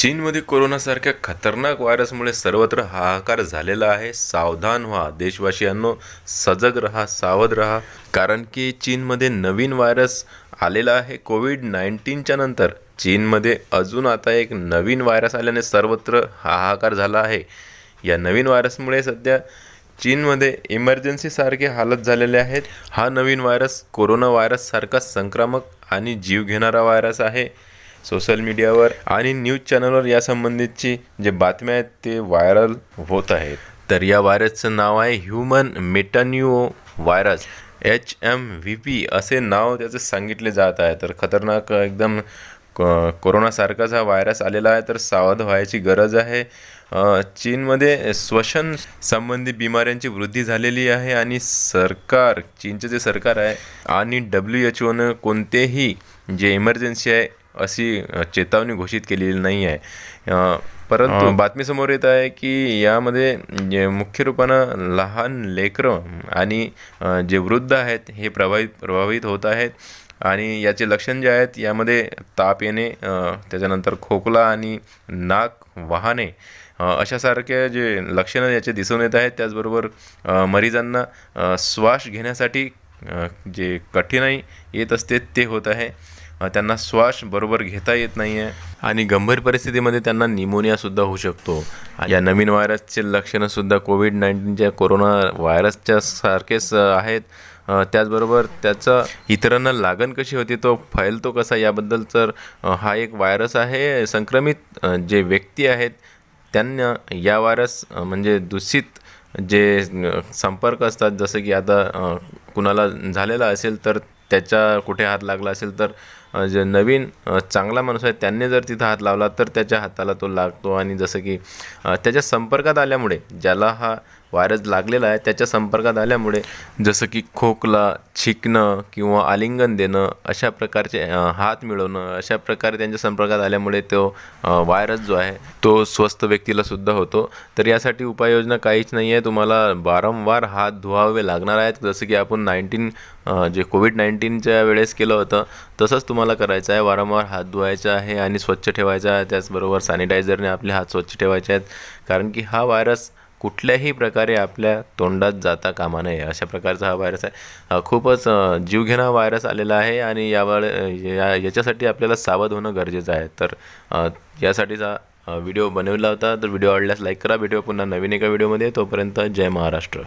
चीनमध्ये कोरोनासारख्या खतरनाक व्हायरसमुळे सर्वत्र हाहाकार झालेला आहे. सावधान व्हा. देशवासियांनो सजग रहा सावध रहा. कारण की चीनमध्ये नवीन व्हायरस आलेला आहे कोविड नाईन्टीनच्या नंतर. चीनमध्ये अजून आता एक नवीन व्हायरस आल्याने सर्वत्र हाहाकार झाला आहे. या नवीन व्हायरसमुळे सध्या चीनमध्ये इमर्जन्सीसारखे हालत झालेले आहेत. हा नवीन व्हायरस कोरोना व्हायरससारखा संक्रामक आणि जीव घेणारा व्हायरस आहे. सोशल मीडियावर आणि न्यूज चॅनलवर यासंबंधीची जे बातम्या आहेत ते व्हायरल होत आहेत. तर या व्हायरसचं नाव आहे human metapneumovirus. H M V P असे नाव त्याचं सांगितले जात आहे. तर खतरनाक एकदम कोरोनासारखाच हा व्हायरस आलेला आहे. तर सावध व्हायची गरज आहे. चीनमध्ये श्वसन संबंधी बिमाऱ्यांची वृद्धी झालेली आहे आणि सरकार चीनचं जे सरकार आहे आणि डब्ल्यू एच ओनं कोणतेही जे इमर्जन्सी आहे अशी चेतावणी घोषित केलेली नाही आहे. परंतु बातमी समोर येत आहे की यामध्ये जे मुख्य रूपानं लहान लेकरं आणि जे वृद्ध आहेत हे प्रभावित प्रभावित होत आहेत आणि याचे लक्षण जे आहेत यामध्ये ताप येणे त्याच्यानंतर खोकला आणि नाक वाहने अ, अशासारखे जे लक्षणं याचे दिसून येत आहेत त्याचबरोबर मरीजांना श्वास घेण्यासाठी जे कठीणाई येत असते ते होत आहे. त्यांना श्वास बरोबर घेता येत नाही आहे आणि गंभीर परिस्थितीमध्ये त्यांना निमोनियासुद्धा होऊ शकतो. या नवीन व्हायरसचे लक्षणंसुद्धा कोविड नाईन्टीनच्या कोरोना व्हायरसच्या सारखेच आहेत. त्याचबरोबर त्याचं इतरांना लागण कशी होती तो फैलतो कसा याबद्दल तर हा एक व्हायरस आहे. संक्रमित जे व्यक्ती आहेत त्यांना या व्हायरस म्हणजे दूषित जे संपर्क असतात जसं की आता कुणाला झालेला असेल तर त्याच्या कुठे हात लागला असेल तर जे नवीन चांगला माणूस आहे त्यांनी जर तिथं हात लावला तर त्याच्या हाताला तो लागतो. आणि जसं की त्याच्या संपर्कात आल्यामुळे ज्याला हा व्हायरस लागलेला आहे त्याच्या संपर्कात आल्यामुळे जसं की खोकला छिकणं किंवा आलिंगन देणं अशा प्रकारचे हात मिळवणं अशा प्रकारे त्यांच्या संपर्कात आल्यामुळे तो व्हायरस जो आहे तो स्वस्थ व्यक्तीलासुद्धा होतो. तर यासाठी उपाययोजना काहीच नाही आहे तुम्हाला वारंवार हात धुवावे लागणार आहेत. जसं की आपण नाईन्टीन जे कोविड नाईन्टीनच्या वेळेस केलं होतं. तसंच तुम्हाला करायचं आहे वारंवार हात धुवायचा आहे आणि स्वच्छ ठेवायचा आहे. त्याचबरोबर सॅनिटायझरने आपले हात स्वच्छ ठेवायचे आहेत. कारण की हा व्हायरस कुठल्याही प्रकारे आपल्या तोंडात जाता कामा नये. अशा प्रकारचा हा व्हायरस आहे. खूपच जीवघेणा व्हायरस आलेला आहे आणि यावर या याच्यासाठी आपल्याला सावध होणं गरजेचं आहे. तर यासाठीचा व्हिडिओ बनवला होता. तर व्हिडिओ आवडल्यास लाईक करा. भेटूया पुन्हा नवीन एका व्हिडिओमध्ये. तोपर्यंत जय महाराष्ट्र.